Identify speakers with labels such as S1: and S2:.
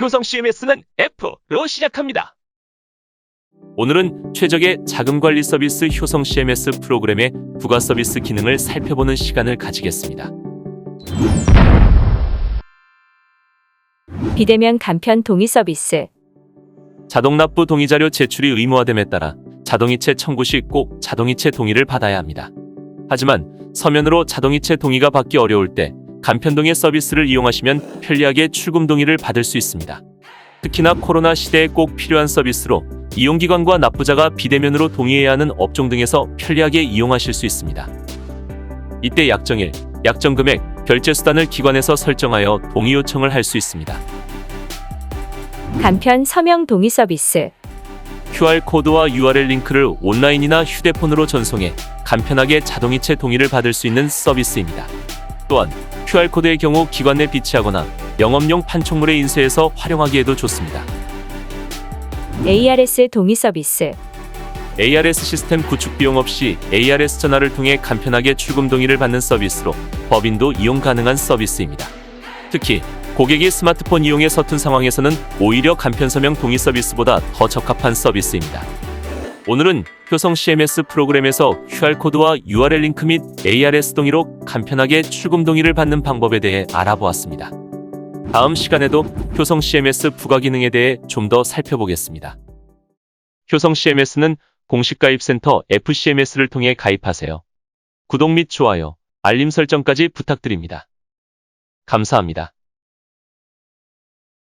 S1: 효성 CMS는 F로 시작합니다.
S2: 오늘은 최적의 자금 관리 서비스 효성 CMS 프로그램의 부가 서비스 기능을 살펴보는 시간을 가지겠습니다.
S3: 비대면 간편 동의 서비스,
S2: 자동 납부 동의 자료 제출이 의무화됨에 따라 자동이체 청구 시 꼭 자동이체 동의를 받아야 합니다. 하지만 서면으로 자동이체 동의가 받기 어려울 때 간편동의 서비스를 이용하시면 편리하게 출금 동의를 받을 수 있습니다. 특히나 코로나 시대에 꼭 필요한 서비스로 이용기관과 납부자가 비대면으로 동의해야 하는 업종 등에서 편리하게 이용하실 수 있습니다. 이때 약정일, 약정금액, 결제 수단을 기관에서 설정하여 동의 요청을 할 수 있습니다.
S3: 간편 서명 동의 서비스,
S2: QR코드와 URL 링크를 온라인이나 휴대폰으로 전송해 간편하게 자동이체 동의를 받을 수 있는 서비스입니다. 또한 QR코드의 경우 기관 내 비치하거나 영업용 판촉물에 인쇄해서 활용하기에도 좋습니다.
S3: ARS 동의 서비스,
S2: ARS 시스템 구축 비용 없이 ARS 전화를 통해 간편하게 출금 동의를 받는 서비스로 법인도 이용 가능한 서비스입니다. 특히 고객이 스마트폰 이용에 서툰 상황에서는 오히려 간편 서명 동의 서비스보다 더 적합한 서비스입니다. 오늘은 효성 CMS 프로그램에서 QR코드와 URL 링크 및 ARS 동의로 간편하게 출금 동의를 받는 방법에 대해 알아보았습니다. 다음 시간에도 효성 CMS 부가 기능에 대해 좀 더 살펴보겠습니다. 효성 CMS는 공식 가입센터 FCMS를 통해 가입하세요. 구독 및 좋아요, 알림 설정까지 부탁드립니다. 감사합니다.